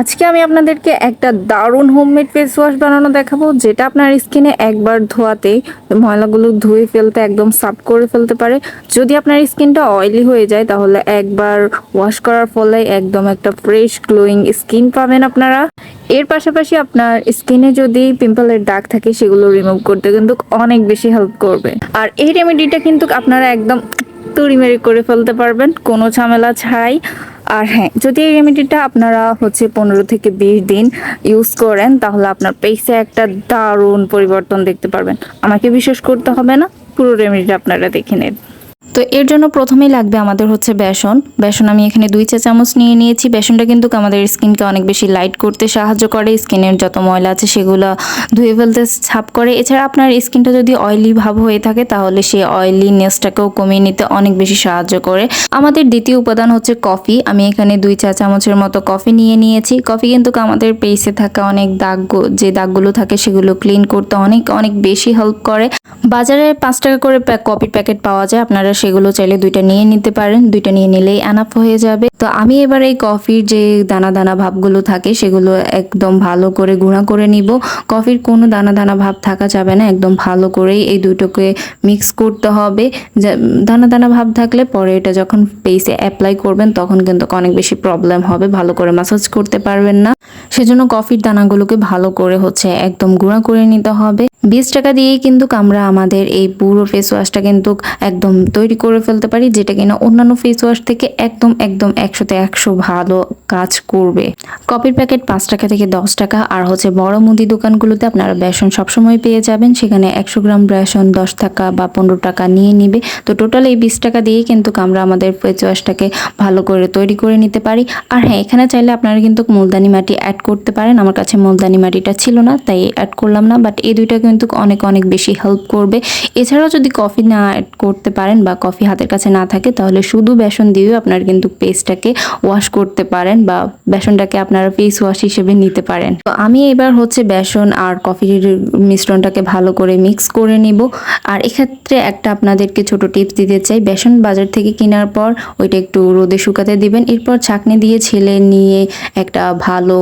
আজকে আমি আপনাদেরকে একটা দারুণ হোমমেড ফেস ওয়াশ বানানো দেখাবো, যেটা আপনার স্কিনে একবার ধোয়াতে ময়লাগুলো ধুয়ে ফেলতে একদম সাফ করে ফেলতে পারে। যদি আপনার স্কিনটা অয়েলি হয়ে যায়, তাহলে একবার ওয়াশ করার ফলে একদম একটা ফ্রেশ গ্লোয়িং স্কিন পাবেন আপনারা। এর পাশাপাশি আপনার স্কিনে যদি পিম্পলের দাগ থাকে, সেগুলো রিমুভ করতে কিন্তু অনেক বেশি হেল্প করবে। আর এই রেমেডিটা কিন্তু আপনারা একদম তড়িমেড়ি করে ফেলতে পারবেন, কোনো ঝামেলা ছাড়াই। আর হ্যাঁ যদি এই রেমেডিটা আপনারা হচ্ছে পনেরো থেকে বিশ দিন ইউজ করেন, তাহলে আপনার পেসে একটা দারুণ পরিবর্তন দেখতে পারবেন। আমাকে বিশ্বাস করতে হবে না, পুরো রেমেডিটা আপনারা দেখে নেন। তো এর জন্য প্রথমেই লাগবে আমাদের হচ্ছে বেসন। বেসন আমি এখানে দুই চা চামচ নিয়ে নিয়েছি। বেসনটা কিন্তু আমাদের স্কিনকে অনেক বেশি লাইট করতে সাহায্য করে। স্কিনের যত ময়লা আছে সেগুলো ধুয়ে ফেলতে ছাপ করে। এছাড়া আপনার স্কিনটা যদি অয়েলি ভাব হয়ে থাকে, তাহলে সেই অয়েলিনেসটাকেও কমিয়ে নিতে অনেক বেশি সাহায্য করে। আমাদের দ্বিতীয় উপাদান হচ্ছে কফি আমি এখানে দুই চা চামচের মতো কফি নিয়ে নিয়েছি। কফি কিন্তু আমাদের পেসে থাকা অনেক দাগ, যে দাগগুলো থাকে সেগুলো ক্লিন করতে অনেক অনেক বেশি হেল্প করে। বাজারে পাঁচ টাকা করে কফি প্যাকেট পাওয়া যায়। আপনারা সেগুলো চাইলে দুইটা নিয়ে নিতে পারেন, দুইটা নিয়ে নিলেই অ্যানাফ হয়ে যাবে। তো আমি এবার এই কফির যে দানা দানা ভাবগুলো থাকে, সেগুলো একদম ভালো করে গুঁড়া করে নিব। কফির কোনো দানা দানা ভাব থাকা যাবে না, একদম ভালো করেই এই দুটোকে মিক্স করতে হবে। দানা দানা ভাব থাকলে পরে এটা যখন পেসে অ্যাপ্লাই করবেন, তখন কিন্তু অনেক বেশি প্রবলেম হবে, ভালো করে ম্যাসাজ করতে পারবেন না। সেজন্য কফির দানাগুলোকে ভালো করে হচ্ছে একদম গুঁড়া করে নিতে হবে। বিশ টাকা দিয়েই কিন্তু আমরা আমাদের এই পুরো ফেস ওয়াশটা কিন্তু একদম তৈরি করে ফেলতে পারি যেটা কিনা অন্যান্য ফেস ওয়াশ থেকে একদম একদম একশোতে একশো ভালো কাজ করবে। কপির প্যাকেট পাঁচ টাকা থেকে দশ টাকা, আর হচ্ছে বড় মুদি দোকানগুলোতে আপনারা বেসন সবসময় পেয়ে যাবেন। সেখানে একশো গ্রাম বেসন দশ টাকা বা পনেরো টাকা নিয়ে নিবে। তো টোটাল এই বিশ টাকা দিয়েই কিন্তু আমরা আমাদের ফেস ওয়াশটাকে ভালো করে তৈরি করে নিতে পারি। আর হ্যাঁ এখানে চাইলে আপনারা কিন্তু মুলদানি মাটি অ্যাড করতে পারেন। আমার কাছে মুলদানি মাটিটা ছিল না, তাই অ্যাড করলাম না। বাট এই দুইটা কিন্তু অনেক অনেক বেশি হেল্প করবে। এছাড়াও যদি কফি না অ্যাড করতে পারেন বা কফি হাতের কাছে না থাকে, তাহলে শুধু বেসন দিয়েও আপনারা কিন্তু পেস্টটাকে ওয়াশ করতে পারেন। বা বেসনটাকে আপনারা ফেস ওয়াশ হিসেবে নিতে পারেন। তো আমি এবার হচ্ছে বেসন আর কফির মিশ্রণটাকে ভালো করে মিক্স করে নিব। আর এক্ষেত্রে একটা আপনাদেরকে ছোট টিপস দিতে চাই। বেসন বাজার থেকে কেনার পর ওইটা একটু রোদে শুকাতে দিবেন। এরপর ছাঁকনি দিয়ে ছেলে নিয়ে একটা ভালো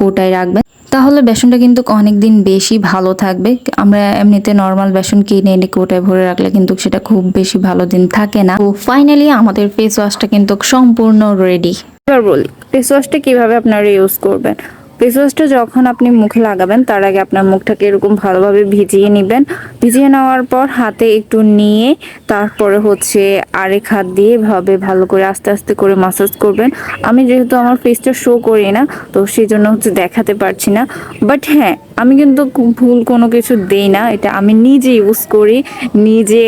কোটায় রাখবেন। তাহলে বেসনটা কিন্তু অনেক দিন বেশি ভালো থাকবে। আমরা এমনিতে নর্মাল বেসন কিনে এনে কোটায় ভরে রাখলে কিন্তু সেটা খুব বেশি ভালো দিন থাকে না। তো ফাইনালি আমাদের ফেস ওয়াশটা কিন্তু সম্পূর্ণ রেডি এবার রোল ফেস ওয়াশটা কীভাবে আপনারা ইউজ করবেন? ফেস ওয়াশটা যখন আপনি মুখে লাগাবেন, তার আগে আপনার মুখটাকে এরকম ভালোভাবে ভিজিয়ে নেবেন। ভিজিয়ে নেওয়ার পর হাতে একটু নিয়ে, তারপরে হচ্ছে আরেক হাত দিয়ে ভাবে ভালো করে আস্তে আস্তে করে মাসাজ করবেন। আমি যেহেতু আমার ফেসটা শো করি না, তো সেই জন্য হচ্ছে দেখাতে পারছি না। বাট হ্যাঁ আমি কিন্তু ভুল কোনো কিছু দেই না। এটা আমি নিজে ইউজ করি, নিজে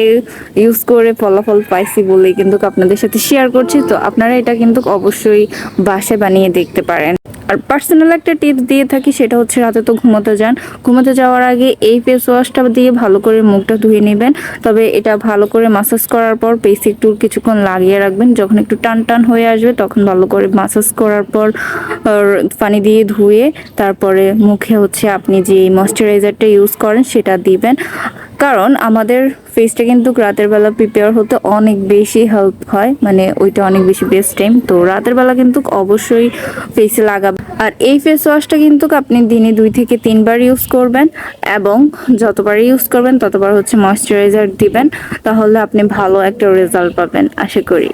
ইউজ করে ফলাফল পাইছি বলেই কিন্তু আপনাদের সাথে শেয়ার করছি। তো আপনারা এটা কিন্তু অবশ্যই বাসায় বানিয়ে দেখতে পারেন। আর পার্সোনাল একটা টিপস দিয়ে থাকি সেটা হচ্ছে রাতে তো ঘুমোতে যান। ঘুমোতে যাওয়ার আগে এই ফেস ওয়াশটা দিয়ে ভালো করে মুখটা ধুয়ে নেবেন। তবে এটা ভালো করে মাসাজ করার পর পেস একটু কিছুক্ষণ লাগিয়ে রাখবেন। যখন একটু টান টান হয়ে আসবে তখন ভালো করে মাসাজ করার পর পানি দিয়ে ধুয়ে তারপরে মুখে হচ্ছে আপনি যে ময়শ্চারাইজারটা ইউজ করেন সেটা দিবেন। কারণ আমাদের ফেসটা কিন্তু রাতের বেলা প্রিপেয়ার হতে অনেক বেশি হেল্প হয়। মানে ওইটা অনেক বেশি বেস্ট টাইম তো রাতের বেলা কিন্তু অবশ্যই ফেসে লাগাবে। আর এই ফেস ওয়াশটা কিন্তু আপনি দিনে দুই থেকে তিনবার ইউজ করবেন এবং যতবার ইউজ করবেন ততবার হচ্ছে ময়শ্চারাইজার দিবেন। তাহলে আপনি ভালো একটা রেজাল্ট পাবেন, আশা করি।